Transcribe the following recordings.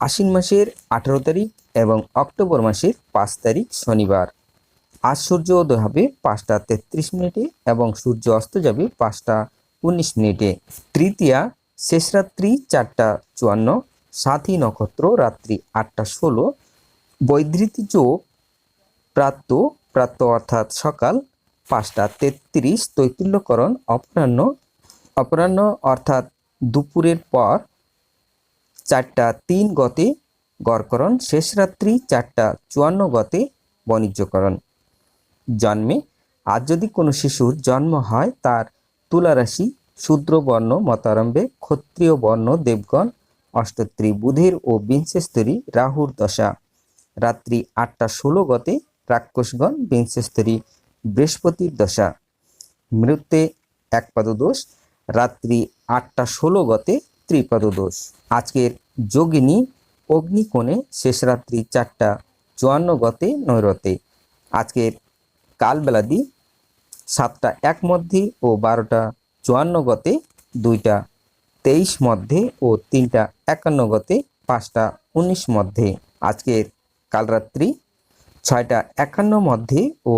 আশ্বিন মাসের আঠারো তারিখ এবং অক্টোবর মাসের পাঁচ তারিখ শনিবার। আজ সূর্য উদয় হবে পাঁচটা তেত্রিশ মিনিটে এবং সূর্য অস্ত যাবে পাঁচটা উনিশ মিনিটে। তৃতীয়া, শেষ রাত্রি চারটা চুয়ান্ন, সাথী নক্ষত্র রাত্রি আটটা ষোলো বৈধৃতি যোগ প্রাত্য প্রাত্য অর্থাৎ সকাল পাঁচটা তেত্রিশ, তৈতুল্যকরণ অপরাহ্ন অপরাহ্ন অর্থাৎ দুপুরের পর চারটা তিন গতে গড়করণ, শেষ রাত্রি চারটা চুয়ান্ন গতে বাণিজ্যকরণ। জন্মে আজ যদি কোনো শিশুর জন্ম হয়, তার তুলা রাশি শূদ্র বর্ণ মতারম্ভে ক্ষত্রিয় বর্ণ দেবগণ, অষ্টত্রী বুধের ও বিংশেস্তরী রাহুর দশা। রাত্রি আটটা ষোলো গতে রাক্ষসগণ, বিংশেস্তরী বৃহস্পতির দশা। মৃত্যে এক দোষ রাত্রি আটটা ষোলো গতে ত্রিপদ দোষ আজকের যোগিনী অগ্নিকোণে শেষ রাত্রি চারটা চুয়ান্ন গতে নৈরতে। আজকের কালবেলাদি সাতটা এক মধ্যে ও বারোটা চুয়ান্ন গতে দুইটা তেইশ মধ্যে ও তিনটা একান্ন গতে পাঁচটা উনিশ মধ্যে। আজকের কালরাত্রি ছয়টা একান্ন মধ্যে ও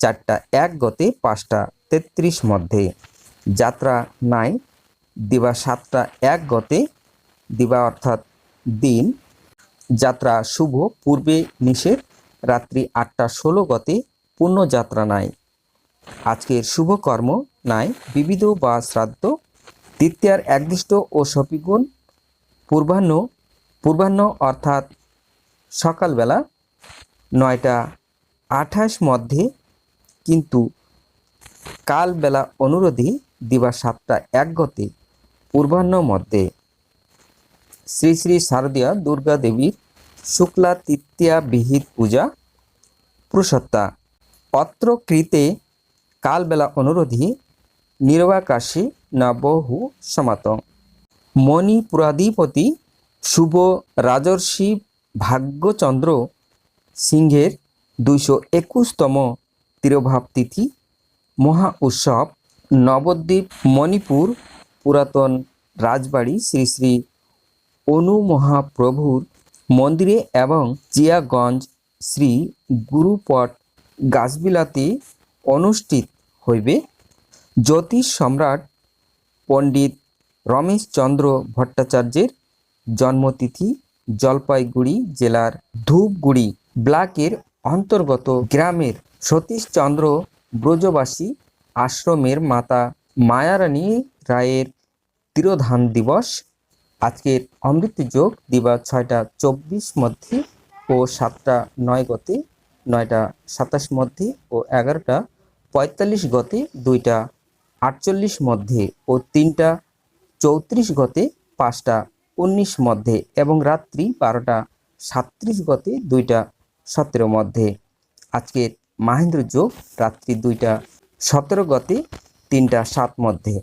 চারটা এক গতে পাঁচটা তেত্রিশ মধ্যে। যাত্রা নাই দিবা সাতটা এক গতে দিবা অর্থাৎ দিন। যাত্রা শুভ, পূর্বে নিষেধ, রাত্রি আটটা ষোলো গতে পূর্ণ যাত্রা নাই। আজকের শুভ কর্ম নাই। বিবিধ বা শ্রাদ্ধ তৃতীয়ার একদিষ্ট ও সপিগুণ, পূর্বাহ্ন পূর্বাহ্ন অর্থাৎ সকালবেলা নয়টা আঠাশ মধ্যে কিন্তু কালবেলা অনুরোধে দিবা সাতটা এক গতে পূর্বাহ্ন মধ্যে শ্রী শ্রী শারদীয়া দুর্গা দেবীর শুক্লা তৃতীয়া বিহিত পূজা পুরুষত্তা অত্র কৃতে কালবেলা অনুরোধী নির্বাকাশী নবহু সমাত মণিপুরাধিপতি শুভ রাজর্ষি ভাগ্যচন্দ্র সিংহের দুইশো একুশতম তিরোভাব তিথি মহা উৎসব নবদ্বীপ মণিপুর পুরাতন রাজবাড়ি শ্রী শ্রী অনু মহাপ্রভুর মন্দিরে এবং জিয়াগঞ্জ শ্রী গুরুপট গাছবিলাতে অনুষ্ঠিত হইবে। জ্যোতিষ সম্রাট পণ্ডিত রমেশচন্দ্র ভট্টাচার্যের জন্মতিথি জলপাইগুড়ি জেলার ধূপগুড়ি ব্লকের অন্তর্গত গ্রামের সতীশচন্দ্র ব্রজবাসী আশ্রমের মাতা মায়ারানী রায়ের তিরোধান দিবস। আজকের অমৃত যোগ দিবা ছয়টা চব্বিশ মধ্যে ও সাতটা নয় গতি, নয়টা সাতাশ মধ্যে ও এগারোটা পঁয়তাল্লিশ গতি, দুইটা আটচল্লিশ মধ্যে ও তিনটা চৌত্রিশ গতে, পাঁচটা উনিশ মধ্যে এবং রাত্রি বারোটা সাত্রিশ গতে, দুইটা সতেরো মধ্যে। আজকের মাহেন্দ্র যোগ রাত্রি দুইটা সতেরো গতে, তিনটা সাত মধ্যে।